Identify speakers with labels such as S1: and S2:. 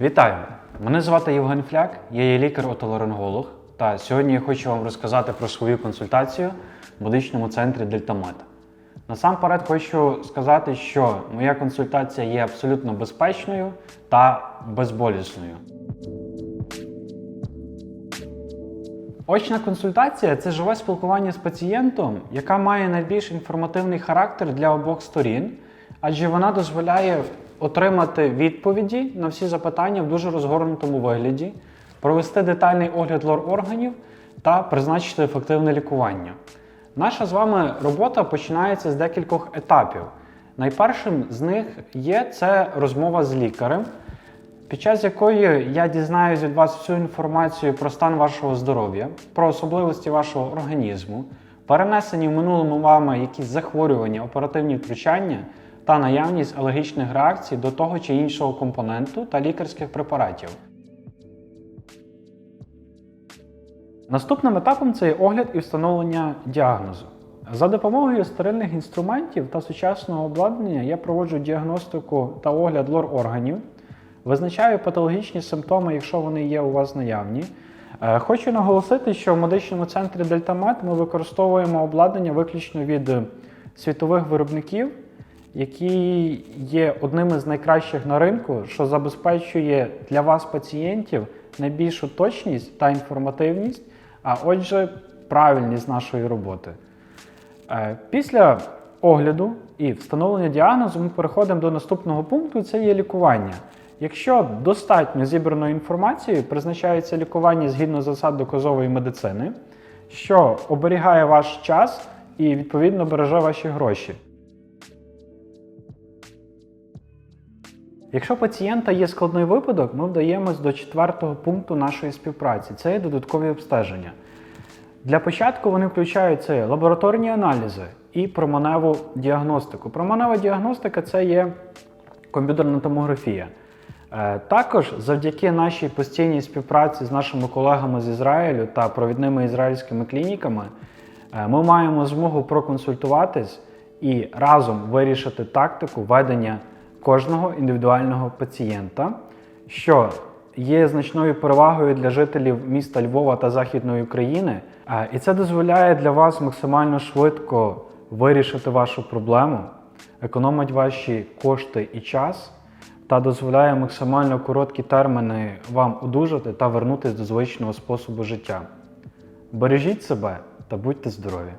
S1: Вітаю! Мене звати Євген Фляк, я є лікар-отоларинголог, та сьогодні я хочу вам розказати про свою консультацію в медичному центрі Дельтамет. Насамперед хочу сказати, що моя консультація є абсолютно безпечною та безболісною. Очна консультація це живе спілкування з пацієнтом, яка має найбільш інформативний характер для обох сторін, адже вона дозволяє отримати відповіді на всі запитання в дуже розгорнутому вигляді, провести детальний огляд лор-органів та призначити ефективне лікування. Наша з вами робота починається з декількох етапів. Найпершим з них є це розмова з лікарем, під час якої я дізнаюсь від вас всю інформацію про стан вашого здоров'я, про особливості вашого організму, перенесені в минулому вами якісь захворювання, оперативні втручання та наявність алергічних реакцій до того чи іншого компоненту та лікарських препаратів. Наступним етапом це є огляд і встановлення діагнозу. За допомогою стерильних інструментів та сучасного обладнання я проводжу діагностику та огляд лор-органів, визначаю патологічні симптоми, якщо вони є у вас наявні. Е, Хочу наголосити, що в медичному центрі Дельтамет ми використовуємо обладнання виключно від світових виробників, які є одним із найкращих на ринку, що забезпечує для вас, пацієнтів, найбільшу точність та інформативність, а отже, правильність нашої роботи. Е, Після огляду і встановлення діагнозу ми переходимо до наступного пункту це є лікування. Якщо достатньо зібраної інформації, призначається лікування згідно засад доказової медицини, що оберігає ваш час і відповідно береже ваші гроші. Якщо пацієнта є складний випадок, ми вдаємось до четвертого пункту нашої співпраці це є додаткові обстеження. Для початку вони включають це лабораторні аналізи і променеву діагностику. Променева діагностика це є комп'ютерна томографія. Е, Також завдяки нашій постійній співпраці з нашими колегами з Ізраїлю та провідними ізраїльськими клініками е, ми маємо змогу проконсультуватись і разом вирішити тактику ведення кожного індивідуального пацієнта, що є значною перевагою для жителів міста Львова та Західної України. І це дозволяє для вас максимально швидко вирішити вашу проблему, економить ваші кошти і час та дозволяє максимально короткі терміни вам одужати та вернутися до звичного способу життя. Бережіть себе та будьте здорові!